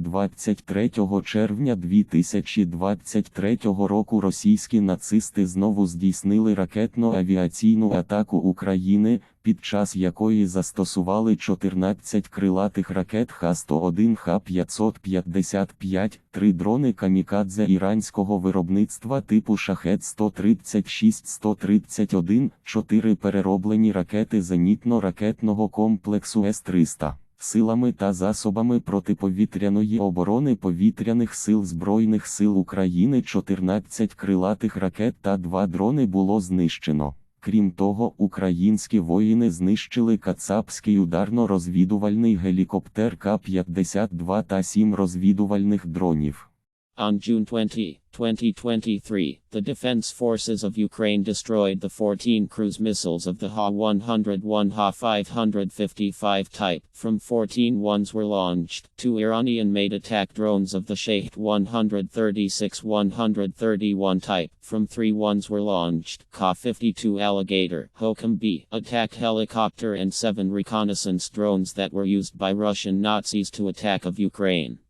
23 червня 2023 року російські нацисти знову здійснили ракетно-авіаційну атаку України, під час якої застосували 14 крилатих ракет Х-101, Х-555, три дрони камікадзе іранського виробництва типу Шахет-136-131, чотири перероблені ракети зенітно-ракетного комплексу С-300. Силами та засобами протиповітряної оборони повітряних сил Збройних сил України 14 крилатих ракет та 2 дрони було знищено. Крім того, українські воїни знищили кацапський ударно-розвідувальний гелікоптер К-52 та 7 розвідувальних дронів. On June 20, 2023, the Defense Forces of Ukraine destroyed the 14 cruise missiles of the Ha-101 Ha-555 type. From 14 ones were launched. Two Iranian-made attack drones of the Shahed 136-131 type. From three ones were launched. Ka-52 Alligator, Hokum-B, attack helicopter and seven reconnaissance drones that were used by Russian Nazis to attack of Ukraine.